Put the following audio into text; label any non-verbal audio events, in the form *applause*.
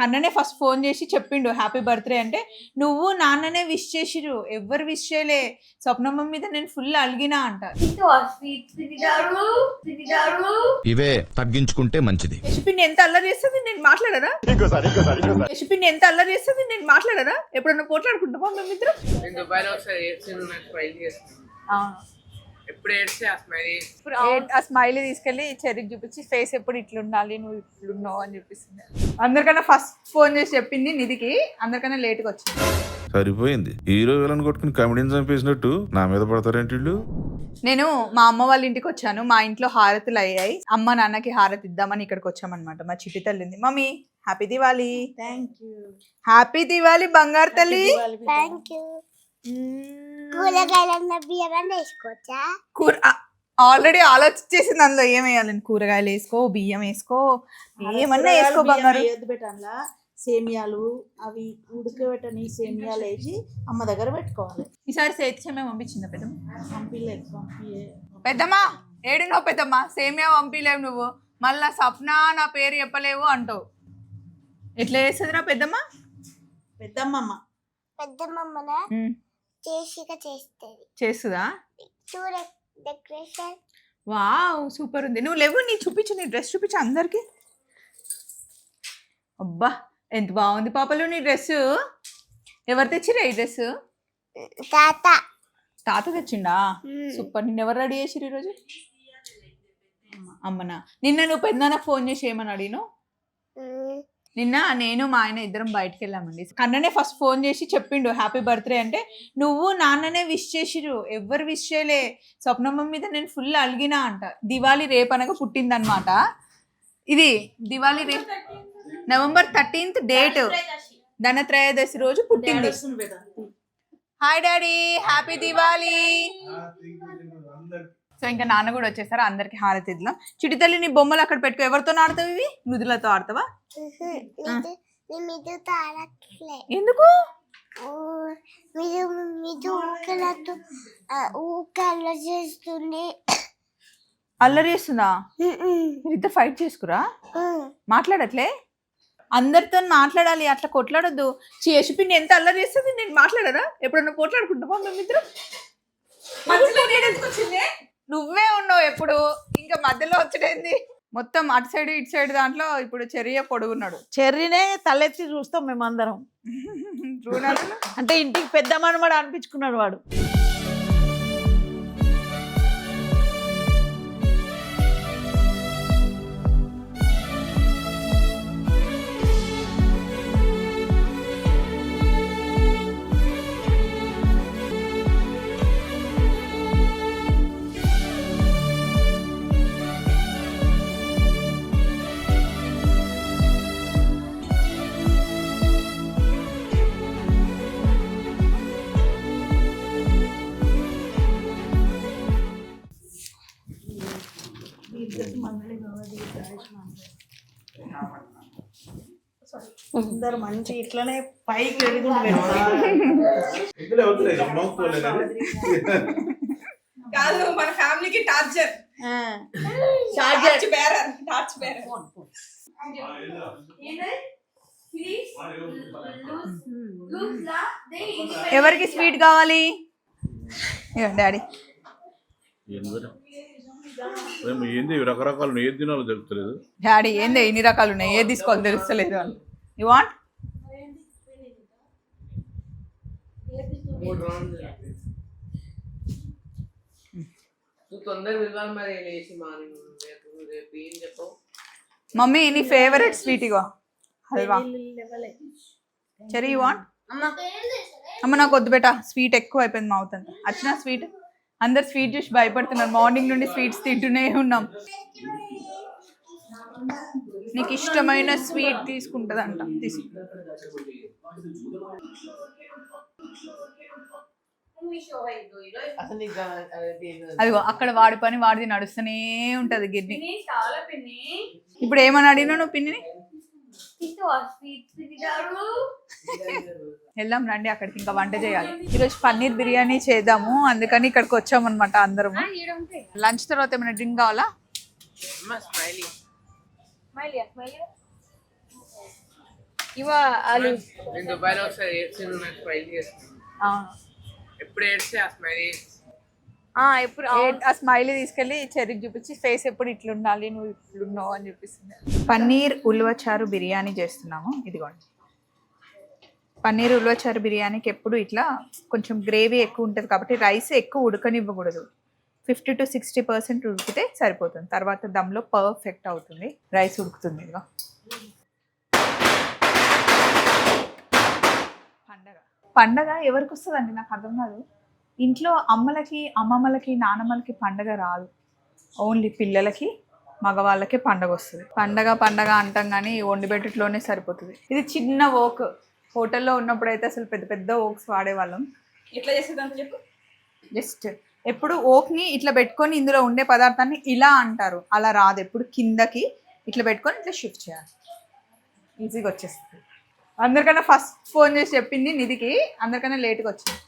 కన్ననే first phone చేసి చెప్పిండు happy birthday అంటే నువ్వు నాన్ననే విష్ చేసిరు ఎవ్వరు విష్ చేయలే స్వప్నమ్మ మీద నేను ఫుల్ అలిగినా అంట. ఇవే తగ్గించుకుంటే మంచిది. యశుపిన్ని ఎంత అల్లరి చేస్తుంది నేను మాట్లాడరా? యశుపిన్ని ఎంత అల్లరి చేస్తుంది నేను మాట్లాడరా? ఎప్పుడన్నా పోట్లాడుకుంటామా ఒకసారి నాకు స్మైల్ చేస్తాను ఎప్పుడు ఆ స్మైల్ ఆ స్మైలీ తీసుకెళ్ళి చెరికి చూపించి ఫేస్ ఎప్పుడు ఇట్లుండాలి నువ్వు ఇట్లున్నావు అని చూపిస్తుంది అందరికన్నా ఫస్ట్ ఫోన్ చేసి చెప్పింది నిధికి అందరికన్నా లేట్గా వచ్చింది. సరిపోయింది. హీరో విలన్ కొట్టుకుని కమెడీని చంపేసినట్టు నా మీద పడతారేంటి వీళ్ళు? నేను మా అమ్మ వాళ్ళ ఇంటికి వచ్చాను. మా ఇంట్లో హారతులు అయ్యాయి. అమ్మ నాన్నకి హారతి ఇద్దామని ఇక్కడికి వచ్చామన్నమాట. మా చిట్టి తల్లింది mummy happy Diwali thank you happy Diwali బంగారు తల్లి. థ్యాంక్ యూ కూరగాయలన్న బియ్యం వేసుకోవచ్చా? కూర ఆల్రెడీ ఆలోచించేసింది అందులో ఏం వేయాలని కూరగాయలు వేసుకో బియ్యం వేసుకో ఏమన్నా వేసుకో బంగారు. పెట్టాలా సేమియాలు అవి ఉడకబెట్టని సేమియాలు వేసి అమ్మ దగ్గర పెట్టుకోవాలి. ఈసారి సేత్యమే పంపించిందా పెద్దమ్మ? పంపిలేదు పంపి పెద్దమ్మా ఏడున్నావు పెద్దమ్మా? సేమియా పంపిలేవు నువ్వు. మళ్ళా సప్న నా పేరు చెప్పలేవు అంటావు. ఎట్లా చేస్తుందిరా పెద్దమ్మ? పెద్దమ్మమ్మ. పెద్దమ్మమ్మన? చేసిగా చేస్తుంది. చేస్తుందా? చూడ డెకరేషన్ వావ్ సూపర్ ఉంది. నువ్వు లేవు నీ చూపించు నీ డ్రెస్ చూపించు అందరికి. అబ్బా ఎంత బాగుంది పాపలు నీ డ్రెస్ ఎవరు తెచ్చిరా ఈ డ్రెస్ తాత. తాత తెచ్చిండా? సూపర్. నిన్న ఎవరు రెడీ చేసిరు ఈరోజు? అమ్మనా. నిన్న నువ్వు పెద్దనాన్న ఫోన్ చేసి ఏమని అడిగినావు నిన్న నేను మా ఆయన ఇద్దరం బయటకు వెళ్ళామండి కన్ననే ఫస్ట్ ఫోన్ చేసి చెప్పిండు హ్యాపీ బర్త్డే అంటే నువ్వు నాన్ననే విష్ చేసిరు ఎవ్వరు విష్ చేయలే. స్వప్నమ్మ మీద నేను ఫుల్ అలిగినా అంట. దివాళీ రేపు అనగా పుట్టిందనమాట ఇది దివాళీ రేపు నవంబర్ థర్టీన్త్ డేట్. ధనత్రయోదశి రోజు పుట్టింది. Hi daddy happy Diwali so ఇంకా నాన్న కూడా వచ్చేసారు అందరికి హారతి ఇద్దాం చిటి తల్లి నీ బొమ్మలు అక్కడ పెట్టుకో ఎవరితో ఆడతావు ఇవి? నుదులతో ఆడతావా? ఎందుకు? చేస్తుంది. అల్లరి చేస్తుందా? మీరు ఇద్దరు ఫైట్ చేసుకురా? మాట్లాడట్లే? అందరితో మాట్లాడాలి అట్లా కొట్లాడొద్దు. చేసిపిండి ఎంత అల్లరి చేస్తుంది? నేను మాట్లాడరా? ఎప్పుడన్నా పోట్లాడుకుంటామా మేమిద్దరం? మధ్యలో నేను ఎందుకు వచ్చింది? నువ్వే ఉన్నావు ఎప్పుడు? ఇంకా మధ్యలో వచ్చేది మొత్తం అటు సైడ్ ఇటు సైడ్ దాంట్లో ఇప్పుడు చెరియ పొడుగున్నాడు. చెర్రీనే తలెత్తి చూస్తాం మేమందరం. *laughs* అంటే ఇంటికి పెద్ద మనమడు అనిపించుకున్నాడు వాడు. అందరు మంచి ఇట్లనే పైకి *laughs* కాదు మన ఫ్యామిలీకి టార్చర్. Bearer torch bearer. ఎవరికి స్వీట్ కావాలి? డాడీ. ఏంది రకరకాలు? ఏది తినాలో తెలుస్తలేదు. డాడీ ఏంది ఎన్ని రకాలు ఉన్నాయి? ఏది తీసుకోవాలి తెలుస్తలేదు అని యు వాంట్ మమ్మీ నీ ఫేవరెట్ స్వీట్ ఇగో. హల్వా. చెరీ యు వాంట్ అమ్మ. నాకు వద్దు బేట. స్వీట్ ఎక్కువ అయిపోయింది మా అవుతుంది. వచ్చిన స్వీట్ అందరు స్వీట్ చూసి భయపడుతున్నారు. మార్నింగ్ నుండి స్వీట్స్ తింటూనే ఉన్నాం. నీకు ఇష్టమైన స్వీట్ తీసుకుంటుందంట. తీసు అదిగో అక్కడ వాడి పని వాడిది నడుస్తూనే ఉంటది గిడ్ని ఇప్పుడు ఏమని అడిగినా నువ్వు పిన్నిని? తినిదారు వెళ్దాం రండి అక్కడికి ఇంకా వంట చేయాలి. ఈరోజు పన్నీర్ బిర్యానీ చేద్దాము అందుకని ఇక్కడికి వచ్చామన్నమాట అందరము. లంచ్ తర్వాత ఏమైనా డ్రింక్ కావాలా? స్మైలీ. ఎప్పుడు ఆ స్మైల్? ఎప్పుడు ఆ స్మైల్ తీసుకెళ్ళి చెరికి చూపించి ఫేస్ ఎప్పుడు ఇట్లా ఉండాలి నువ్వు ఇట్లున్నావు అని చూపిస్తుంది పన్నీర్ ఉల్వచారు బిర్యానీ చేస్తున్నాము ఇదిగోండి. పన్నీర్ ఉలవచారు బిర్యానీకి ఎప్పుడు ఇట్లా కొంచెం గ్రేవీ ఎక్కువ ఉంటుంది కాబట్టి రైస్ ఎక్కువ ఉడకనివ్వకూడదు. ఫిఫ్టీ టు సిక్స్టీ పర్సెంట్ ఉడికితే సరిపోతుంది. తర్వాత దమ్లో పర్ఫెక్ట్ అవుతుంది. రైస్ ఉడుకుతుంది ఇదిగో. పండగ. పండగ ఎవరికి వస్తుందండి? నాకు అర్థం కాదు. ఇంట్లో అమ్మలకి అమ్మమ్మలకి నానమ్మలకి పండగ రాదు. ఓన్లీ పిల్లలకి మగవాళ్ళకి పండగ వస్తుంది. పండగ పండగ అంటాం కానీ వండిపెట్టట్లోనే సరిపోతుంది. ఇది చిన్న ఓక్ హోటల్లో ఉన్నప్పుడు అయితే అసలు పెద్ద పెద్ద ఓక్స్ వాడేవాళ్ళం. ఎట్లా చేసేదంటే చెప్పు. జస్ట్ ఎప్పుడు ఓక్ని ఇట్లా పెట్టుకొని ఇందులో ఉండే పదార్థాన్ని ఇలా అంటారు. అలా రాదు ఎప్పుడు కిందకి ఇట్లా పెట్టుకొని ఇట్లా షిఫ్ట్ చేయాలి. ఈజీగా వచ్చేస్తుంది. అందరికన్నా ఫస్ట్ ఫోన్ చేసి చెప్పింది నిధికి అందరికన్నా లేట్గా వచ్చింది.